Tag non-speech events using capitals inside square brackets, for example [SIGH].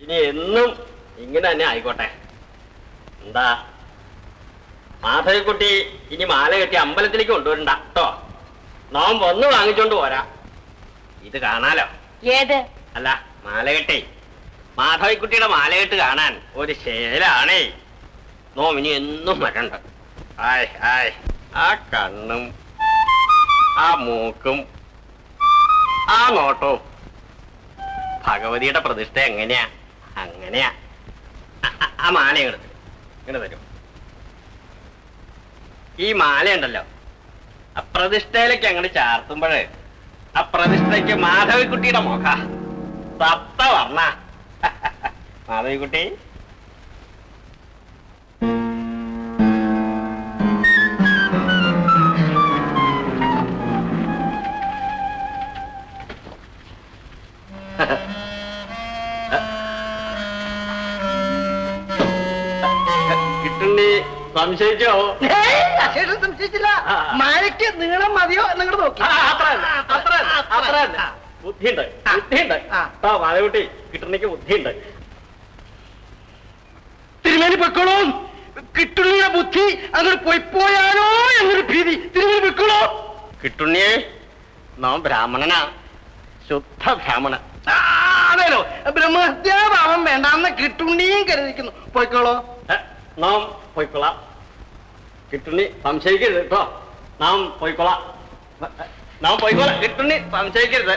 ഇനി എന്നും ഇങ്ങനെ തന്നെ ആയിക്കോട്ടെ. എന്താ? മാധവിക്കുട്ടി ഇനി മാല കെട്ടി അമ്പലത്തിലേക്ക് കൊണ്ടുവരണ്ട കേട്ടോ? നോം വന്ന് വാങ്ങിച്ചോണ്ട് പോരാ. ഇത് കാണാലോ? ഏത്? അല്ല മാല കെട്ടേ. മാധവിക്കുട്ടിയുടെ മാല കെട്ട് കാണാൻ ഒരു ശേലാണേ. നോം ഇനി എന്നും വരണ്ട. ആയ് ആയ്. ആ കണ്ണും ആ മൂക്കും ആ നോട്ടവും ഭഗവതിയുടെ പ്രതിഷ്ഠ എങ്ങനെയാ? അങ്ങനെയാ ആ- മാല ഇങ്ങോട്ട് തരും. ഇങ്ങോട്ട് തരും. ഈ മാലയുണ്ടല്ലോ അപ്രതിഷ്ഠയിലേക്ക് അങ്ങോട്ട് ചാർത്തുമ്പോഴേ അപ്രതിഷ്ഠയ്ക്ക് പ്രതിഷ്ഠയ്ക്ക് മാധവിക്കുട്ടിയുടെ മുഖ. സപ്ത വർണ [LAUGHS] മാധവിക്കുട്ടി. [LAUGHS] കിട്ടുണ്ണി സംശയിച്ചോ? സംശയിച്ചില്ല. മഴയ്ക്ക് നീളം മതിയോ നിങ്ങൾ നോക്കി. ബുദ്ധിയുണ്ട് ബുദ്ധിയുണ്ട്. ആ. കിട്ടുണ്ണിക്ക് ബുദ്ധിയുണ്ട്. തിരുമേനി പൊക്കോളൂ കിട്ടുണ്ണിയുടെ ബുദ്ധി അങ്ങോട്ട് പോയിപ്പോയാലോ എന്നൊരു ഭീതി. തിരുമേനി പൊക്കോളൂ കിട്ടുണ്ണിയെ നാം ബ്രാഹ്മണനാ. ശുദ്ധ ബ്രാഹ്മണൻ. അതേലോ. ബ്രഹ്മഹത്യാഭാവം വേണ്ടാന്ന് കിട്ടുണ്ണിയും കരുതിക്കുന്നു. പോയിക്കോളൂ. ഏ, നാം പോയിക്കൊള്ളാം കിട്ടുണ്ണി സംശയിക്കരുത് കേട്ടോ നാം പോയിക്കൊള്ളാം നാം പോയിക്കോളാം കിട്ടുണ്ണി സംശയിക്കരുത്